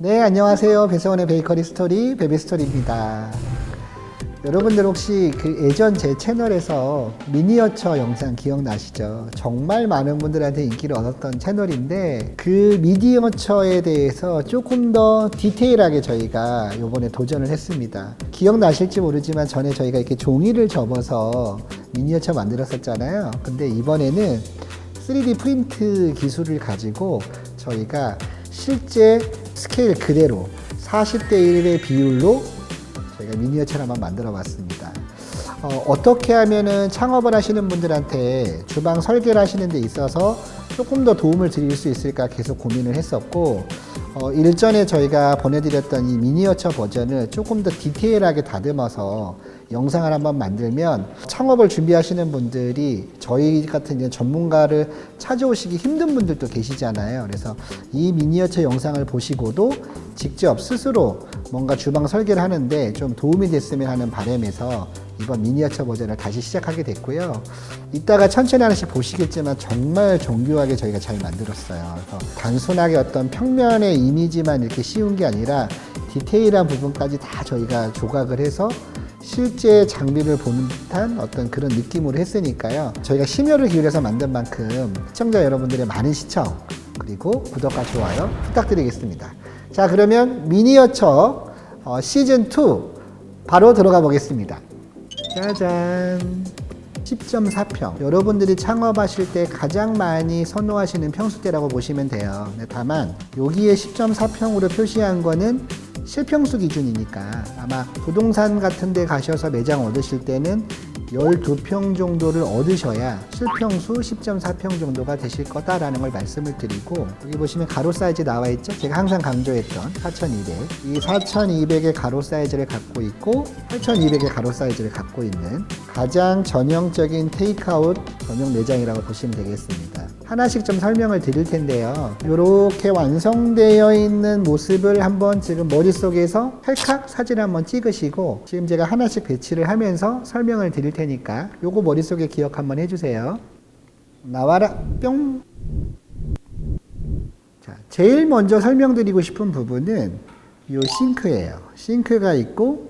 네, 안녕하세요. 배서원의 베이커리 스토리, 베비스토리입니다. 여러분들 혹시 그 예전 제 채널에서 미니어처 영상 기억나시죠? 정말 많은 분들한테 인기를 얻었던 채널인데 그 미니어처에 대해서 조금 더 디테일하게 저희가 이번에 도전을 했습니다. 기억나실지 모르지만 전에 저희가 이렇게 종이를 접어서 미니어처 만들었었잖아요. 근데 이번에는 3D 프린트 기술을 가지고 저희가 실제 스케일 그대로 40대 1의 비율로 저희가 미니어처를 한번 만들어 봤습니다. 어, 떻게 하면은 창업을 하시는 분들한테 주방 설계를 하시는 데 있어서 조금 더 도움을 드릴 수 있을까 계속 고민을 했었고 어, 일전에 저희가 보내드렸던 이 미니어처 버전을 조금 더 디테일하게 다듬어서 영상을 한번 만들면 창업을 준비하시는 분들이 저희 같은 이제 전문가를 찾아오시기 힘든 분들도 계시잖아요. 그래서 이 미니어처 영상을 보시고도 직접 스스로 뭔가 주방 설계를 하는데 좀 도움이 됐으면 하는 바람에서 이번 미니어처 버전을 다시 시작하게 됐고요. 이따가 천천히 하나씩 보시겠지만 정말 정교하게 저희가 잘 만들었어요. 그래서 단순하게 어떤 평면의 이미지만 이렇게 씌운 게 아니라 디테일한 부분까지 다 저희가 조각을 해서 실제 장비를 보는 듯한 어떤 그런 느낌으로 했으니까요. 저희가 심혈을 기울여서 만든 만큼 시청자 여러분들의 많은 시청 그리고 구독과 좋아요 부탁드리겠습니다. 자 그러면 미니어처 어, 시즌 2 바로 들어가 보겠습니다. 짜잔. 10.4평. 여러분들이 창업하실 때 가장 많이 선호하시는 평수대라고 보시면 돼요. 네, 다만 여기에 10.4평으로 표시한 거는 실평수 기준이니까 아마 부동산 같은 데 가셔서 매장 얻으실 때는 12평 정도를 얻으셔야 실평수 10.4평 정도가 되실 거다라는 걸 말씀을 드리고 여기 보시면 가로 사이즈 나와 있죠? 제가 항상 강조했던 4200. 이 4200의 가로 사이즈를 갖고 있고 8200의 가로 사이즈를 갖고 있는 가장 전형적인 테이크아웃 전용 매장이라고 보시면 되겠습니다. 하나씩 좀 설명을 드릴 텐데요. 이렇게 완성되어 있는 모습을 한번 지금 머릿속에서 찰칵 사진 한번 찍으시고 지금 제가 하나씩 배치를 하면서 설명을 드릴 테니까 요거 머릿속에 기억 한번 해주세요. 나와라 뿅. 자, 제일 먼저 설명드리고 싶은 부분은 요 싱크예요. 싱크가 있고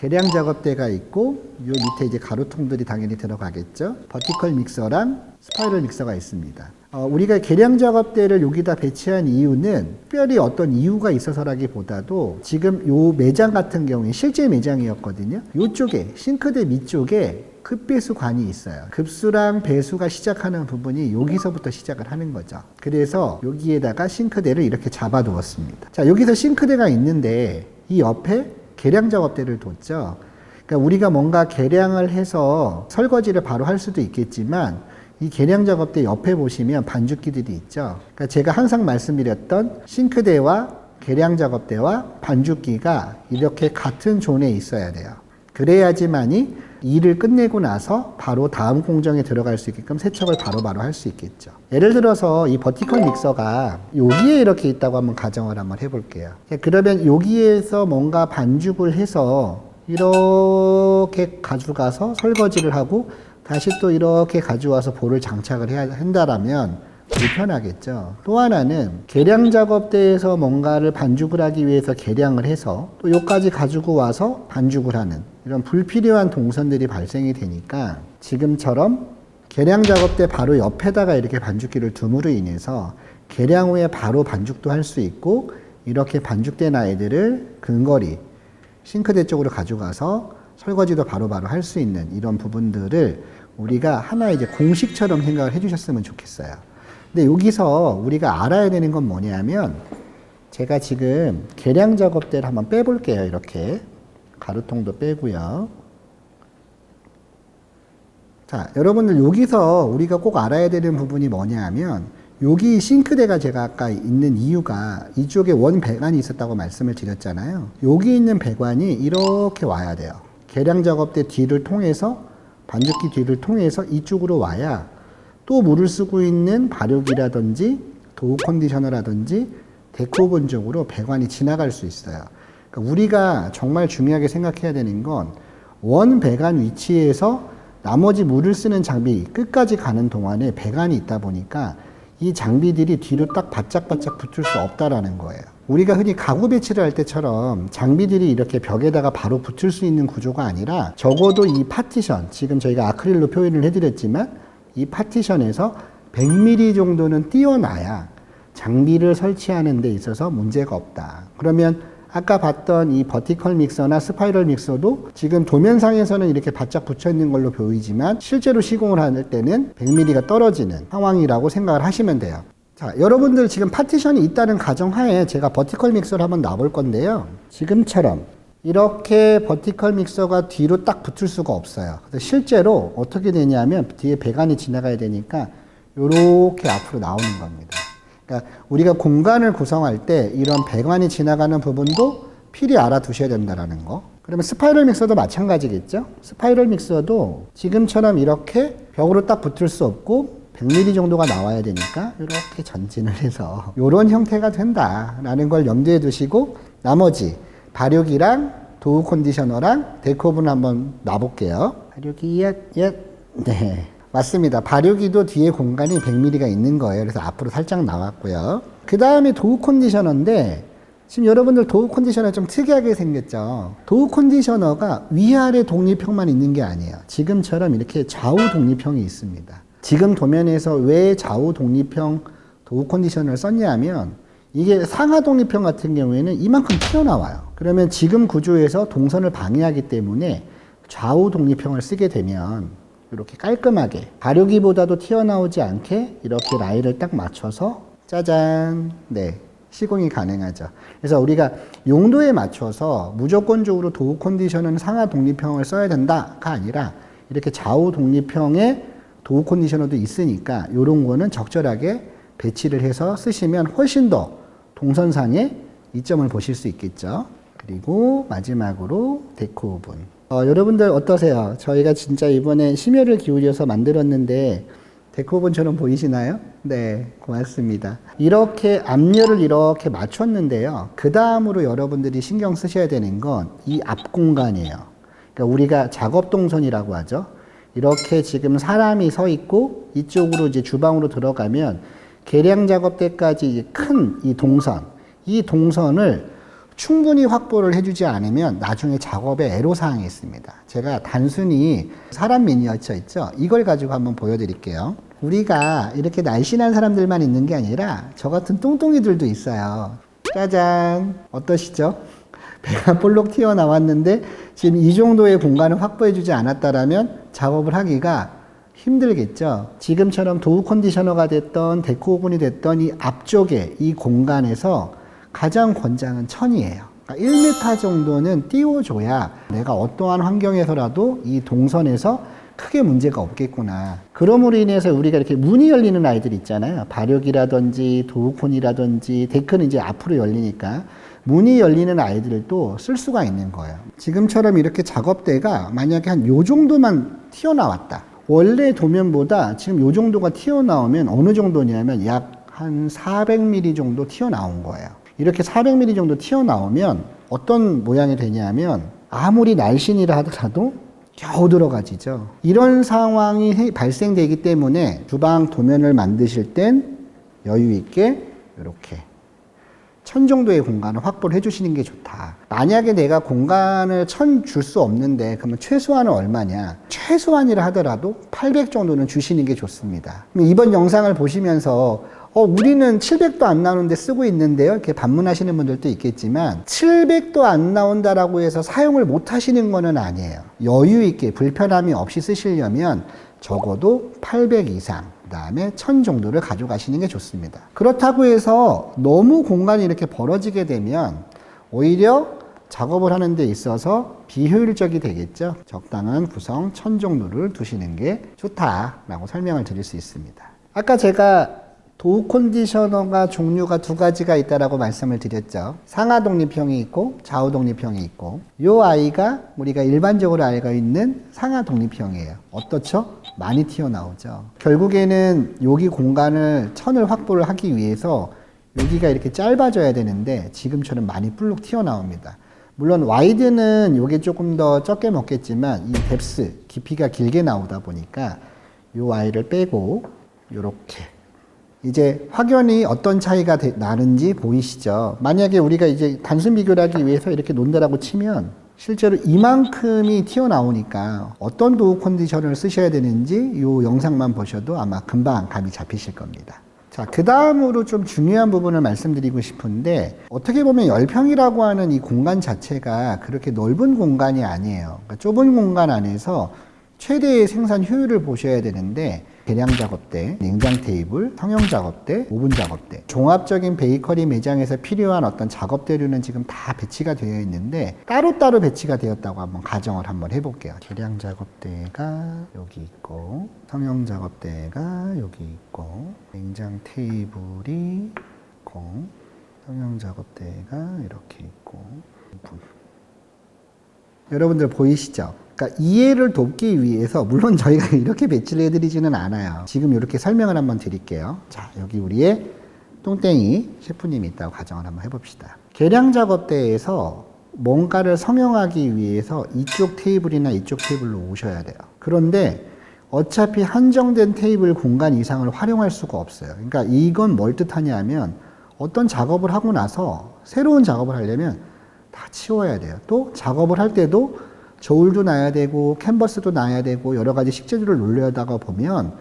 계량 작업대가 있고 요 밑에 이제 가로통들이 당연히 들어가겠죠. 버티컬 믹서랑 스파이럴 믹서가 있습니다. 어, 우리가 계량 작업대를 여기다 배치한 이유는 특별히 어떤 이유가 있어서라기보다도 지금 요 매장 같은 경우에 실제 매장이었거든요. 요쪽에 싱크대 밑쪽에 급배수관이 있어요. 급수랑 배수가 시작하는 부분이 여기서부터 시작을 하는 거죠. 그래서 여기에다가 싱크대를 이렇게 잡아 두었습니다. 자, 여기서 싱크대가 있는데 이 옆에 계량 작업대를 뒀죠. 그러니까 우리가 뭔가 계량을 해서 설거지를 바로 할 수도 있겠지만 이 계량 작업대 옆에 보시면 반죽기들이 있죠. 그러니까 제가 항상 말씀드렸던 싱크대와 계량 작업대와 반죽기가 이렇게 같은 존에 있어야 돼요. 그래야지만이 일을 끝내고 나서 바로 다음 공정에 들어갈 수 있게끔 세척을 바로바로 할 수 있겠죠. 예를 들어서 이 버티컬 믹서가 여기에 이렇게 있다고 한번 가정을 한번 해볼게요. 그러면 여기에서 뭔가 반죽을 해서 이렇게 가져가서 설거지를 하고 다시 또 이렇게 가져와서 볼을 장착을 해야 한다라면 불편하겠죠. 또 하나는 계량 작업대에서 뭔가를 반죽을 하기 위해서 계량을 해서 또 여기까지 가지고 와서 반죽을 하는 이런 불필요한 동선들이 발생이 되니까 지금처럼 계량 작업대 바로 옆에다가 이렇게 반죽기를 둠으로 인해서 계량 후에 바로 반죽도 할 수 있고 이렇게 반죽된 아이들을 근거리 싱크대 쪽으로 가져가서 설거지도 바로바로 할 수 있는 이런 부분들을 우리가 하나의 이제 공식처럼 생각을 해주셨으면 좋겠어요. 근데 여기서 우리가 알아야 되는 건 뭐냐면 제가 지금 계량 작업대를 한번 빼볼게요. 이렇게 가루통도 빼고요. 자, 여러분들 여기서 우리가 꼭 알아야 되는 부분이 뭐냐면 여기 싱크대가 제가 아까 있는 이유가 이쪽에 원 배관이 있었다고 말씀을 드렸잖아요. 여기 있는 배관이 이렇게 와야 돼요. 계량 작업대 뒤를 통해서 반죽기 뒤를 통해서 이쪽으로 와야 또 물을 쓰고 있는 발육이라든지 도우 컨디셔너라든지 데코본 쪽으로 배관이 지나갈 수 있어요. 그러니까 우리가 정말 중요하게 생각해야 되는 건 원 배관 위치에서 나머지 물을 쓰는 장비 끝까지 가는 동안에 배관이 있다 보니까 이 장비들이 뒤로 딱 바짝바짝 붙을 수 없다라는 거예요. 우리가 흔히 가구 배치를 할 때처럼 장비들이 이렇게 벽에다가 바로 붙을 수 있는 구조가 아니라 적어도 이 파티션, 지금 저희가 아크릴로 표현을 해드렸지만 이 파티션에서 100mm 정도는 띄어놔야 장비를 설치하는 데 있어서 문제가 없다. 그러면 아까 봤던 이 버티컬 믹서나 스파이럴 믹서도 지금 도면상에서는 이렇게 바짝 붙여 있는 걸로 보이지만 실제로 시공을 할 때는 100mm가 떨어지는 상황이라고 생각을 하시면 돼요. 자, 여러분들 지금 파티션이 있다는 가정하에 제가 버티컬 믹서를 한번 놔볼 건데요. 지금처럼 이렇게 버티컬 믹서가 뒤로 딱 붙을 수가 없어요. 그래서 실제로 어떻게 되냐면 뒤에 배관이 지나가야 되니까 이렇게 앞으로 나오는 겁니다. 그러니까 우리가 공간을 구성할 때 이런 배관이 지나가는 부분도 필히 알아두셔야 된다라는 거. 그러면 스파이럴 믹서도 마찬가지겠죠? 스파이럴 믹서도 지금처럼 이렇게 벽으로 딱 붙을 수 없고 100mm 정도가 나와야 되니까 이렇게 전진을 해서 이런 형태가 된다라는 걸 염두에 두시고 나머지 발육이랑 도우 컨디셔너랑 데코분 한번 놔볼게요. 발육이 예, 예. 네. 맞습니다. 발육이도 뒤에 공간이 100mm가 있는 거예요. 그래서 앞으로 살짝 나왔고요. 그 다음에 도우 컨디셔너인데 지금 여러분들 도우 컨디셔너 좀 특이하게 생겼죠. 도우 컨디셔너가 위아래 독립형만 있는 게 아니에요. 지금처럼 이렇게 좌우 독립형이 있습니다. 지금 도면에서 왜 좌우 독립형 도우 컨디셔너를 썼냐 하면 이게 상하 독립형 같은 경우에는 이만큼 튀어나와요. 그러면 지금 구조에서 동선을 방해하기 때문에 좌우 독립형을 쓰게 되면 이렇게 깔끔하게 발효기보다도 튀어나오지 않게 이렇게 라인을 딱 맞춰서 짜잔 네 시공이 가능하죠. 그래서 우리가 용도에 맞춰서 무조건적으로 도우 컨디션은 상하 독립형을 써야 된다가 아니라 이렇게 좌우 독립형의 도우 컨디셔너도 있으니까 이런 거는 적절하게 배치를 해서 쓰시면 훨씬 더 동선상의 이점을 보실 수 있겠죠. 그리고 마지막으로 데코 오븐. 어, 여러분들 어떠세요? 저희가 진짜 이번에 심혈을 기울여서 만들었는데 데코본처럼 보이시나요? 네, 고맙습니다. 이렇게 앞열을 이렇게 맞췄는데요. 그 다음으로 여러분들이 신경 쓰셔야 되는 건 이 앞 공간이에요. 그러니까 우리가 작업 동선이라고 하죠. 이렇게 지금 사람이 서 있고 이쪽으로 이제 주방으로 들어가면 계량 작업 때까지 큰 이 동선, 이 동선을 충분히 확보를 해주지 않으면 나중에 작업에 애로사항이 있습니다. 제가 단순히 사람 미니어처 있죠? 이걸 가지고 한번 보여드릴게요. 우리가 이렇게 날씬한 사람들만 있는 게 아니라 저 같은 뚱뚱이들도 있어요. 짜잔! 어떠시죠? 배가 볼록 튀어나왔는데 지금 이 정도의 공간을 확보해주지 않았다라면 작업을 하기가 힘들겠죠. 지금처럼 도우 컨디셔너가 됐던 데코 오븐이 됐던 이 앞쪽에 이 공간에서 가장 권장은 천이에요. 그러니까 1m 정도는 띄워줘야 내가 어떠한 환경에서라도 이 동선에서 크게 문제가 없겠구나. 그럼으로 인해서 우리가 이렇게 문이 열리는 아이들 있잖아요. 발육이라든지 도우콘이라든지 데크는 이제 앞으로 열리니까 문이 열리는 아이들도 쓸 수가 있는 거예요. 지금처럼 이렇게 작업대가 만약에 한 요 정도만 튀어나왔다. 원래 도면보다 지금 요 정도가 튀어나오면 어느 정도냐면 약 한 400mm 정도 튀어나온 거예요. 이렇게 400mm 정도 튀어나오면 어떤 모양이 되냐면 아무리 날씬이라 하더라도 겨우 들어가지죠. 이런 상황이 해- 발생되기 때문에 주방 도면을 만드실 땐 여유 있게 이렇게 천 정도의 공간을 확보를 해주시는 게 좋다. 만약에 내가 공간을 천 줄 수 없는데 그러면 최소한은 얼마냐? 최소한이라 하더라도 800 정도는 주시는 게 좋습니다. 이번 영상을 보시면서 어, 우리는 700도 안 나오는데 쓰고 있는데요. 이렇게 반문하시는 분들도 있겠지만 700도 안 나온다라고 해서 사용을 못 하시는 거는 아니에요. 여유 있게 불편함이 없이 쓰시려면 적어도 800 이상, 그 다음에 1000 정도를 가져가시는 게 좋습니다. 그렇다고 해서 너무 공간이 이렇게 벌어지게 되면 오히려 작업을 하는 데 있어서 비효율적이 되겠죠. 적당한 구성 1000 정도를 두시는 게 좋다라고 설명을 드릴 수 있습니다. 아까 제가 도우 컨디셔너가 종류가 두 가지가 있다라고 말씀을 드렸죠. 상하 독립형이 있고 좌우 독립형이 있고 요 아이가 우리가 일반적으로 알고 있는 상하 독립형이에요. 어떻죠? 많이 튀어나오죠. 결국에는 여기 공간을 천을 확보를 하기 위해서 여기가 이렇게 짧아져야 되는데 지금처럼 많이 불룩 튀어나옵니다. 물론 와이드는 요게 조금 더 적게 먹겠지만 이 뎁스 깊이가 길게 나오다 보니까 요 아이를 빼고 요렇게 이제 확연히 어떤 차이가 되- 나는지 보이시죠? 만약에 우리가 이제 단순 비교를 하기 위해서 이렇게 논다라고 치면 실제로 이만큼이 튀어나오니까 어떤 도우 컨디션을 쓰셔야 되는지 이 영상만 보셔도 아마 금방 감이 잡히실 겁니다. 자, 그 다음으로 좀 중요한 부분을 말씀드리고 싶은데, 어떻게 보면 열평이라고 하는 이 공간 자체가 그렇게 넓은 공간이 아니에요. 그러니까 좁은 공간 안에서 최대의 생산 효율을 보셔야 되는데, 계량 작업대, 냉장 테이블, 성형 작업대, 오븐 작업대, 종합적인 베이커리 매장에서 필요한 어떤 작업대류는 지금 다 배치가 되어 있는데, 따로따로 배치가 되었다고 한번 가정을 한번 해볼게요. 계량 작업대가 여기 있고, 성형 작업대가 여기 있고, 냉장 테이블이 있고, 성형 작업대가 이렇게 있고. 여러분들 보이시죠? 그러니까 이해를 돕기 위해서 물론 저희가 이렇게 배치를 해드리지는 않아요. 지금 이렇게 설명을 한번 드릴게요. 자, 여기 우리의 똥땡이 셰프님이 있다고 가정을 한번 해봅시다. 계량 작업대에서 뭔가를 성형하기 위해서 이쪽 테이블이나 이쪽 테이블로 오셔야 돼요. 그런데 어차피 한정된 테이블 공간 이상을 활용할 수가 없어요. 그러니까 이건 뭘 뜻하냐 하면 어떤 작업을 하고 나서 새로운 작업을 하려면 다 치워야 돼요. 또 작업을 할 때도 저울도 놔야 되고 캔버스도 놔야 되고 여러 가지 식재료를 놀려다가 보면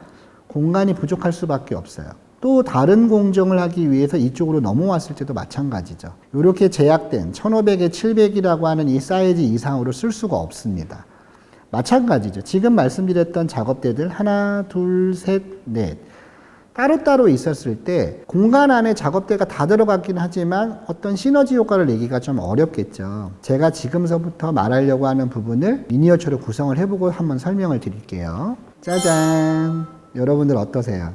공간이 부족할 수밖에 없어요. 또 다른 공정을 하기 위해서 이쪽으로 넘어왔을 때도 마찬가지죠. 이렇게 제약된 1500에 700이라고 하는 이 사이즈 이상으로 쓸 수가 없습니다. 마찬가지죠. 지금 말씀드렸던 작업대들 하나, 둘, 셋, 넷. 따로따로 있었을 때 공간 안에 작업대가 다 들어갔긴 하지만 어떤 시너지 효과를 내기가 좀 어렵겠죠. 제가 지금서부터 말하려고 하는 부분을 미니어처로 구성을 해보고 한번 설명을 드릴게요. 짜잔. 여러분들 어떠세요?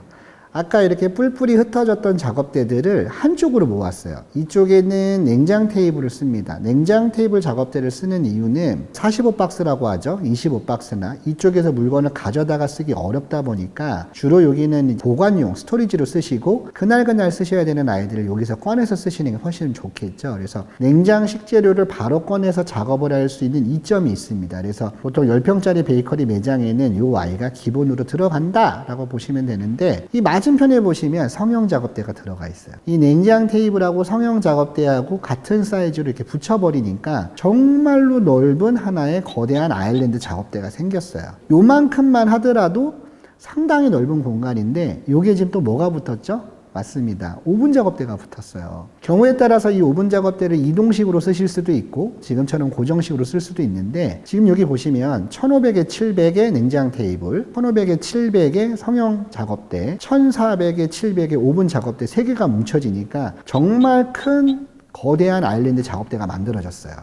아까 이렇게 뿔뿔이 흩어졌던 작업대들을 한쪽으로 모았어요. 이쪽에는 냉장 테이블을 씁니다. 냉장 테이블 작업대를 쓰는 이유는 45박스라고 하죠. 25박스나 이쪽에서 물건을 가져다가 쓰기 어렵다 보니까 주로 여기는 보관용 스토리지로 쓰시고 그날그날 쓰셔야 되는 아이들을 여기서 꺼내서 쓰시는 게 훨씬 좋겠죠. 그래서 냉장 식재료를 바로 꺼내서 작업을 할 수 있는 이점이 있습니다. 그래서 보통 10평짜리 베이커리 매장에는 이 아이가 기본으로 들어간다라고 보시면 되는데 이 맞은편에 보시면 성형 작업대가 들어가 있어요. 이 냉장 테이블하고 성형 작업대하고 같은 사이즈로 이렇게 붙여버리니까 정말로 넓은 하나의 거대한 아일랜드 작업대가 생겼어요. 요만큼만 하더라도 상당히 넓은 공간인데 요게 지금 또 뭐가 붙었죠? 맞습니다. 오븐 작업대가 붙었어요. 경우에 따라서 이 오븐 작업대를 이동식으로 쓰실 수도 있고 지금처럼 고정식으로 쓸 수도 있는데 지금 여기 보시면 1500에 700의 냉장 테이블, 1500에 700의 성형 작업대, 1400에 700의 오븐 작업대 세 개가 뭉쳐지니까 정말 큰 거대한 아일랜드 작업대가 만들어졌어요.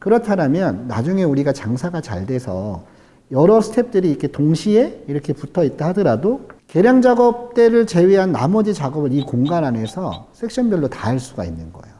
그렇다면 나중에 우리가 장사가 잘 돼서 여러 스텝들이 이렇게 동시에 이렇게 붙어 있다 하더라도 계량 작업대를 제외한 나머지 작업을 이 공간 안에서 섹션별로 다 할 수가 있는 거예요.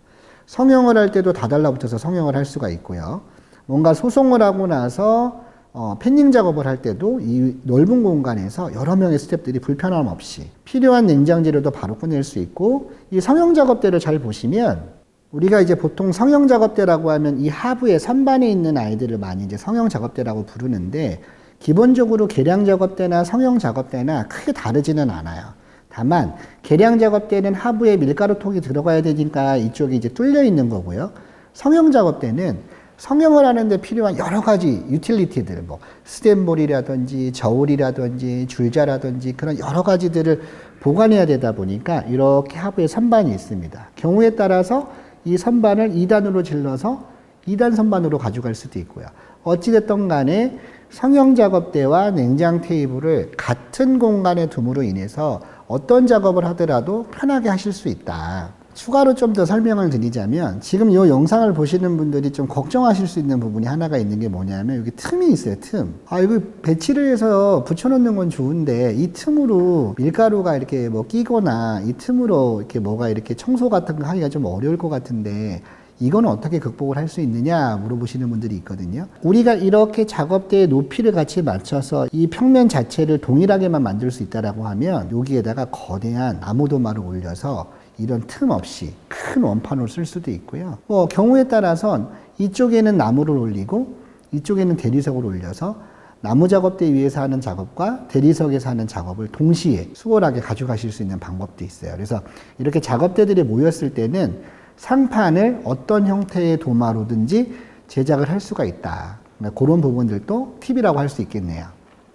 성형을 할 때도 다 달라붙어서 성형을 할 수가 있고요. 뭔가 소송을 하고 나서 어, 펜닝 작업을 할 때도 이 넓은 공간에서 여러 명의 스텝들이 불편함 없이 필요한 냉장 재료도 바로 꺼낼 수 있고 이 성형 작업대를 잘 보시면 우리가 이제 보통 성형 작업대라고 하면 이 하부에 선반에 있는 아이들을 많이 이제 성형 작업대라고 부르는데 기본적으로 계량 작업대나 성형 작업대나 크게 다르지는 않아요. 다만 계량 작업대는 하부에 밀가루 통이 들어가야 되니까 이쪽이 이제 뚫려 있는 거고요. 성형 작업대는 성형을 하는데 필요한 여러 가지 유틸리티들, 뭐 스탠볼이라든지 저울이라든지 줄자라든지 그런 여러 가지들을 보관해야 되다 보니까 이렇게 하부에 선반이 있습니다. 경우에 따라서 이 선반을 2단으로 질러서 2단 선반으로 가져갈 수도 있고요. 어찌됐든 간에 성형 작업대와 냉장 테이블을 같은 공간에 둠으로 인해서 어떤 작업을 하더라도 편하게 하실 수 있다. 추가로 좀 더 설명을 드리자면 지금 이 영상을 보시는 분들이 좀 걱정하실 수 있는 부분이 하나가 있는 게 뭐냐면 여기 틈이 있어요 틈. 아 이거 배치를 해서 붙여놓는 건 좋은데 이 틈으로 밀가루가 이렇게 뭐 끼거나 이 틈으로 이렇게 뭐가 이렇게 청소 같은 거 하기가 좀 어려울 것 같은데 이거는 어떻게 극복을 할 수 있느냐 물어보시는 분들이 있거든요. 우리가 이렇게 작업대의 높이를 같이 맞춰서 이 평면 자체를 동일하게만 만들 수 있다라고 하면 여기에다가 거대한 나무도마를 올려서 이런 틈 없이 큰 원판으로 쓸 수도 있고요. 뭐 경우에 따라선 이쪽에는 나무를 올리고 이쪽에는 대리석을 올려서 나무 작업대 위에서 하는 작업과 대리석에서 하는 작업을 동시에 수월하게 가져가실 수 있는 방법도 있어요. 그래서 이렇게 작업대들이 모였을 때는 상판을 어떤 형태의 도마로든지 제작을 할 수가 있다. 그런 부분들도 팁이라고 할 수 있겠네요.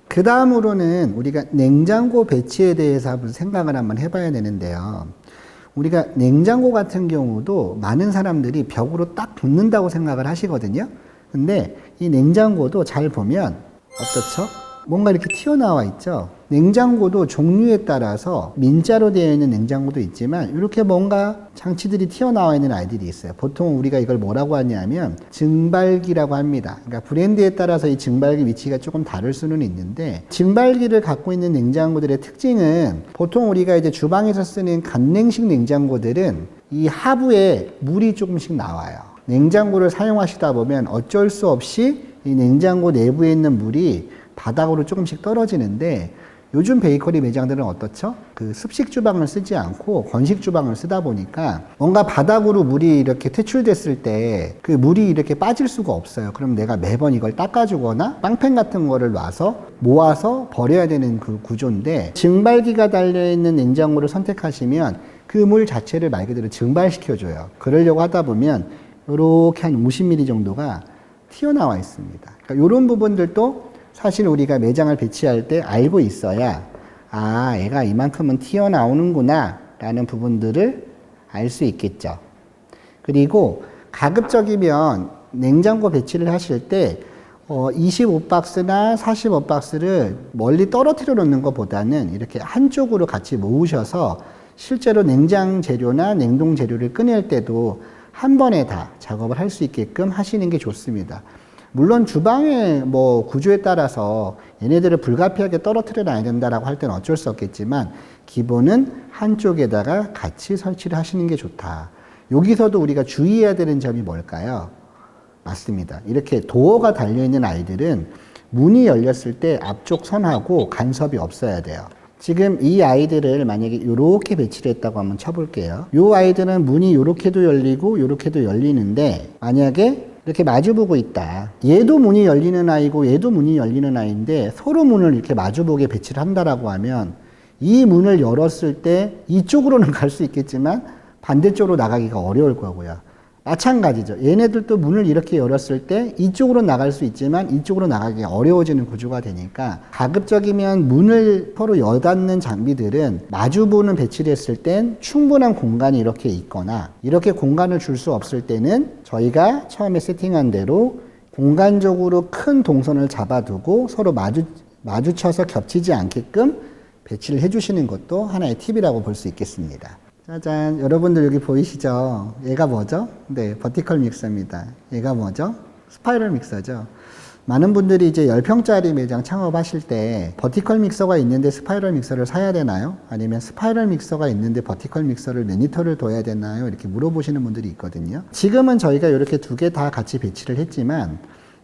그 다음으로는 우리가 냉장고 배치에 대해서 한번 생각을 한번 해봐야 되는데요. 우리가 냉장고 같은 경우도 많은 사람들이 벽으로 딱 붙는다고 생각을 하시거든요. 근데 이 냉장고도 잘 보면 어떻죠? 뭔가 이렇게 튀어나와 있죠. 냉장고도 종류에 따라서 민자로 되어 있는 냉장고도 있지만 이렇게 뭔가 장치들이 튀어나와 있는 아이들이 있어요. 보통 우리가 이걸 뭐라고 하냐면 증발기라고 합니다. 그러니까 브랜드에 따라서 이 증발기 위치가 조금 다를 수는 있는데 증발기를 갖고 있는 냉장고들의 특징은 보통 우리가 이제 주방에서 쓰는 간냉식 냉장고들은 이 하부에 물이 조금씩 나와요. 냉장고를 사용하시다 보면 어쩔 수 없이 이 냉장고 내부에 있는 물이 바닥으로 조금씩 떨어지는데 요즘 베이커리 매장들은 어떻죠? 그 습식 주방을 쓰지 않고 건식 주방을 쓰다 보니까 뭔가 바닥으로 물이 이렇게 퇴출됐을 때 그 물이 이렇게 빠질 수가 없어요. 그럼 내가 매번 이걸 닦아주거나 빵팬 같은 거를 놔서 모아서 버려야 되는 그 구조인데 증발기가 달려있는 냉장고를 선택하시면 그 물 자체를 말 그대로 증발시켜줘요. 그러려고 하다 보면 이렇게 한 50mm 정도가 튀어나와 있습니다. 그러니까 이런 부분들도 사실 우리가 매장을 배치할 때 알고 있어야 아, 애가 이만큼은 튀어나오는구나 라는 부분들을 알 수 있겠죠. 그리고 가급적이면 냉장고 배치를 하실 때 어, 25박스나 45박스를 멀리 떨어뜨려 놓는 것보다는 이렇게 한쪽으로 같이 모으셔서 실제로 냉장 재료나 냉동 재료를 꺼낼 때도 한 번에 다 작업을 할 수 있게끔 하시는 게 좋습니다. 물론 주방의 뭐 구조에 따라서 얘네들을 불가피하게 떨어뜨려 놔야 된다라고 할 때는 어쩔 수 없겠지만 기본은 한쪽에다가 같이 설치를 하시는 게 좋다. 여기서도 우리가 주의해야 되는 점이 뭘까요? 맞습니다. 이렇게 도어가 달려있는 아이들은 문이 열렸을 때 앞쪽 선하고 간섭이 없어야 돼요. 지금 이 아이들을 만약에 이렇게 배치를 했다고 한번 쳐볼게요. 이 아이들은 문이 이렇게도 열리고 이렇게도 열리는데 만약에 이렇게 마주보고 있다. 얘도 문이 열리는 아이고 얘도 문이 열리는 아이인데 서로 문을 이렇게 마주보게 배치를 한다라고 하면 이 문을 열었을 때 이쪽으로는 갈 수 있겠지만 반대쪽으로 나가기가 어려울 거고요. 마찬가지죠. 얘네들도 문을 이렇게 열었을 때 이쪽으로 나갈 수 있지만 이쪽으로 나가기 어려워지는 구조가 되니까 가급적이면 문을 서로 여닫는 장비들은 마주보는 배치를 했을 땐 충분한 공간이 이렇게 있거나 이렇게 공간을 줄 수 없을 때는 저희가 처음에 세팅한 대로 공간적으로 큰 동선을 잡아두고 서로 마주, 마주쳐서 겹치지 않게끔 배치를 해주시는 것도 하나의 팁이라고 볼 수 있겠습니다. 짜잔, 여러분들 여기 보이시죠? 얘가 뭐죠? 네, 버티컬 믹서입니다. 얘가 뭐죠? 스파이럴 믹서죠. 많은 분들이 이제 10평짜리 매장 창업하실 때 버티컬 믹서가 있는데 스파이럴 믹서를 사야 되나요? 아니면 스파이럴 믹서가 있는데 버티컬 믹서를 몇 리터를 둬야 되나요? 이렇게 물어보시는 분들이 있거든요. 지금은 저희가 이렇게 두 개 다 같이 배치를 했지만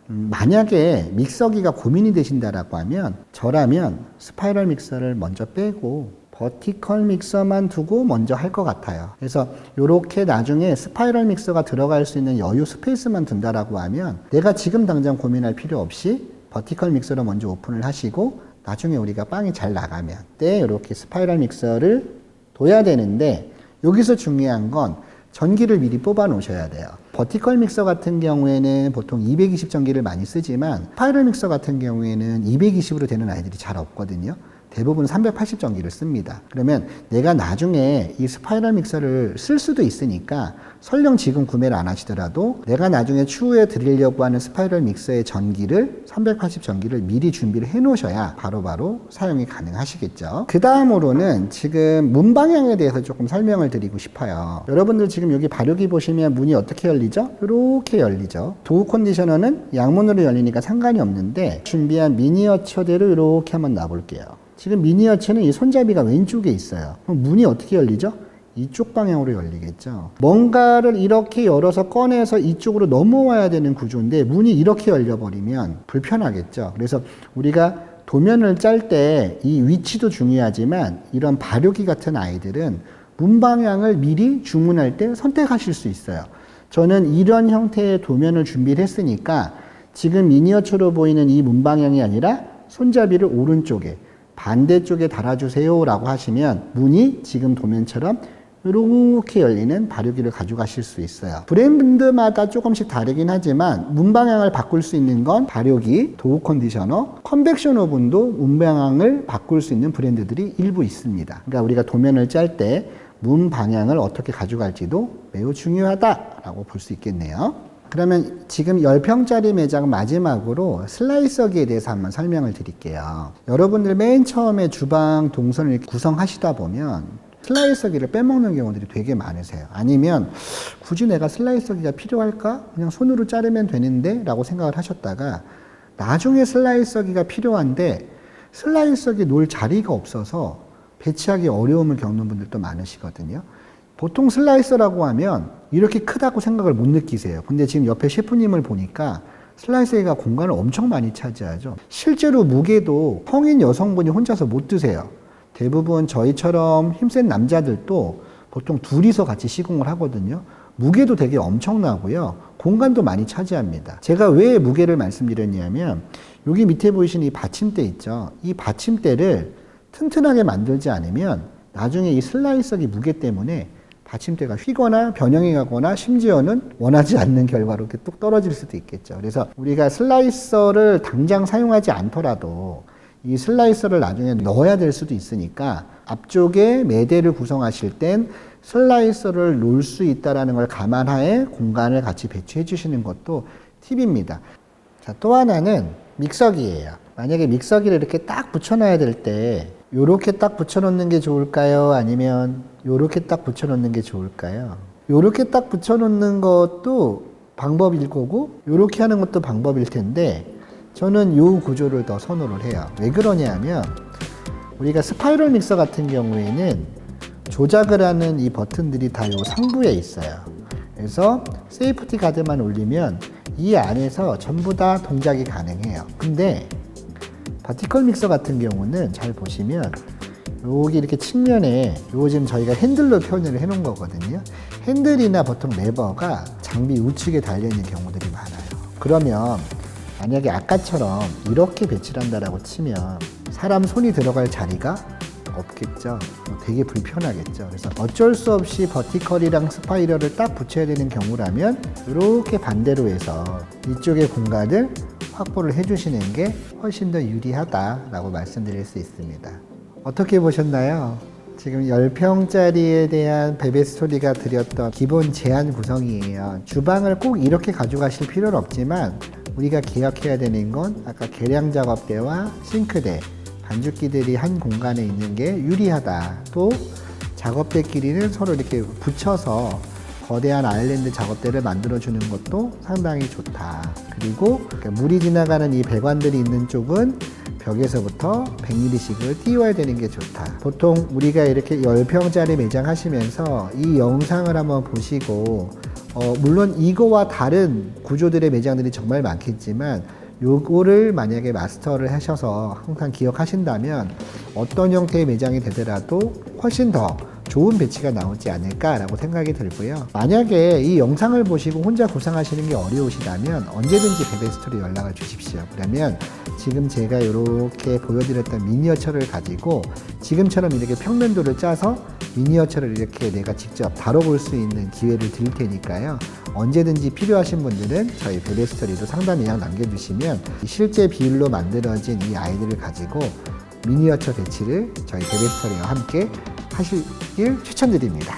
음, 만약에 믹서기가 고민이 되신다라고 하면 저라면 스파이럴 믹서를 먼저 빼고 버티컬 믹서만 두고 먼저 할 것 같아요. 그래서 이렇게 나중에 스파이럴 믹서가 들어갈 수 있는 여유 스페이스만 둔다라고 하면 내가 지금 당장 고민할 필요 없이 버티컬 믹서로 먼저 오픈을 하시고 나중에 우리가 빵이 잘 나가면 때 이렇게 스파이럴 믹서를 둬야 되는데 여기서 중요한 건 전기를 미리 뽑아 놓으셔야 돼요. 버티컬 믹서 같은 경우에는 보통 220 전기를 많이 쓰지만 스파이럴 믹서 같은 경우에는 220으로 되는 아이들이 잘 없거든요. 대부분 380 전기를 씁니다. 그러면 내가 나중에 이 스파이럴 믹서를 쓸 수도 있으니까 설령 지금 구매를 안 하시더라도 내가 나중에 추후에 드리려고 하는 스파이럴 믹서의 전기를 380 전기를 미리 준비를 해 놓으셔야 바로바로 사용이 가능하시겠죠. 그 다음으로는 지금 문 방향에 대해서 조금 설명을 드리고 싶어요. 여러분들 지금 여기 발육이 보시면 문이 어떻게 열리죠? 이렇게 열리죠. 도우 컨디셔너는 양문으로 열리니까 상관이 없는데 준비한 미니어처대로 이렇게 한번 놔볼게요. 지금 미니어처는 이 손잡이가 왼쪽에 있어요. 그럼 문이 어떻게 열리죠? 이쪽 방향으로 열리겠죠. 뭔가를 이렇게 열어서 꺼내서 이쪽으로 넘어와야 되는 구조인데 문이 이렇게 열려버리면 불편하겠죠. 그래서 우리가 도면을 짤 때 이 위치도 중요하지만 이런 발효기 같은 아이들은 문 방향을 미리 주문할 때 선택하실 수 있어요. 저는 이런 형태의 도면을 준비를 했으니까 지금 미니어처로 보이는 이 문 방향이 아니라 손잡이를 오른쪽에 반대쪽에 달아주세요라고 하시면 문이 지금 도면처럼 이렇게 열리는 발효기를 가져가실 수 있어요. 브랜드마다 조금씩 다르긴 하지만 문 방향을 바꿀 수 있는 건 발효기, 도우 컨디셔너, 컨벡션 오븐도 문 방향을 바꿀 수 있는 브랜드들이 일부 있습니다. 그러니까 우리가 도면을 짤 때 문 방향을 어떻게 가져갈지도 매우 중요하다라고 볼 수 있겠네요. 그러면 지금 10평짜리 매장 마지막으로 슬라이서기에 대해서 한번 설명을 드릴게요. 여러분들 맨 처음에 주방 동선을 구성하시다 보면 슬라이서기를 빼먹는 경우들이 되게 많으세요. 아니면 굳이 내가 슬라이서기가 필요할까? 그냥 손으로 자르면 되는데? 라고 생각을 하셨다가 나중에 슬라이서기가 필요한데 슬라이서기 놓을 자리가 없어서 배치하기 어려움을 겪는 분들도 많으시거든요. 보통 슬라이서라고 하면 이렇게 크다고 생각을 못 느끼세요. 근데 지금 옆에 셰프님을 보니까 슬라이서가 공간을 엄청 많이 차지하죠. 실제로 무게도 성인 여성분이 혼자서 못 드세요. 대부분 저희처럼 힘센 남자들도 보통 둘이서 같이 시공을 하거든요. 무게도 되게 엄청나고요. 공간도 많이 차지합니다. 제가 왜 무게를 말씀드렸냐면 여기 밑에 보이시는 이 받침대 있죠. 이 받침대를 튼튼하게 만들지 않으면 나중에 이 슬라이서기 무게 때문에 받침대가 휘거나 변형이 가거나 심지어는 원하지 않는 결과로 이렇게 뚝 떨어질 수도 있겠죠. 그래서 우리가 슬라이서를 당장 사용하지 않더라도 이 슬라이서를 나중에 넣어야 될 수도 있으니까 앞쪽에 매대를 구성하실 땐 슬라이서를 놓을 수 있다라는 걸 감안하에 공간을 같이 배치해 주시는 것도 팁입니다. 자, 또 하나는 믹서기예요. 만약에 믹서기를 이렇게 딱 붙여놔야 될 때 요렇게 딱 붙여놓는 게 좋을까요? 아니면 요렇게 딱 붙여놓는 게 좋을까요? 요렇게 딱 붙여놓는 것도 방법일 거고 요렇게 하는 것도 방법일 텐데 저는 요 구조를 더 선호를 해요. 왜 그러냐면 우리가 스파이럴 믹서 같은 경우에는 조작을 하는 이 버튼들이 다 요 상부에 있어요. 그래서 세이프티 가드만 올리면 이 안에서 전부 다 동작이 가능해요. 근데 바티컬 믹서 같은 경우는 잘 보시면 여기 이렇게 측면에 요거 지금 저희가 핸들로 표현을 해 놓은 거거든요. 핸들이나 보통 레버가 장비 우측에 달려 있는 경우들이 많아요. 그러면 만약에 아까처럼 이렇게 배치를 한다라고 치면 사람 손이 들어갈 자리가 없겠죠. 뭐 되게 불편하겠죠. 그래서 어쩔 수 없이 버티컬이랑 스파이럴을 딱 붙여야 되는 경우라면 이렇게 반대로 해서 이쪽의 공간을 확보를 해주시는 게 훨씬 더 유리하다라고 말씀드릴 수 있습니다. 어떻게 보셨나요? 지금 10평짜리에 대한 베베스토리가 드렸던 기본 제한 구성이에요. 주방을 꼭 이렇게 가져가실 필요는 없지만 우리가 기억해야 되는 건 아까 계량 작업대와 싱크대, 반죽기들이 한 공간에 있는 게 유리하다. 또 작업대끼리는 서로 이렇게 붙여서 거대한 아일랜드 작업대를 만들어주는 것도 상당히 좋다. 그리고 물이 지나가는 이 배관들이 있는 쪽은 벽에서부터 100mm씩을 띄워야 되는 게 좋다. 보통 우리가 이렇게 10평짜리 매장 하시면서 이 영상을 한번 보시고 어, 물론 이거와 다른 구조들의 매장들이 정말 많겠지만 요거를 만약에 마스터를 하셔서 항상 기억하신다면 어떤 형태의 매장이 되더라도 훨씬 더 좋은 배치가 나오지 않을까라고 생각이 들고요. 만약에 이 영상을 보시고 혼자 구상하시는 게 어려우시다면 언제든지 베베스토리 연락을 주십시오. 그러면 지금 제가 이렇게 보여드렸던 미니어처를 가지고 지금처럼 이렇게 평면도를 짜서 미니어처를 이렇게 내가 직접 다뤄볼 수 있는 기회를 드릴 테니까요. 언제든지 필요하신 분들은 저희 베베스토리로 상담 예약 남겨주시면 실제 비율로 만들어진 이 아이들을 가지고 미니어처 배치를 저희 베베스토리와 함께 하시길 추천드립니다.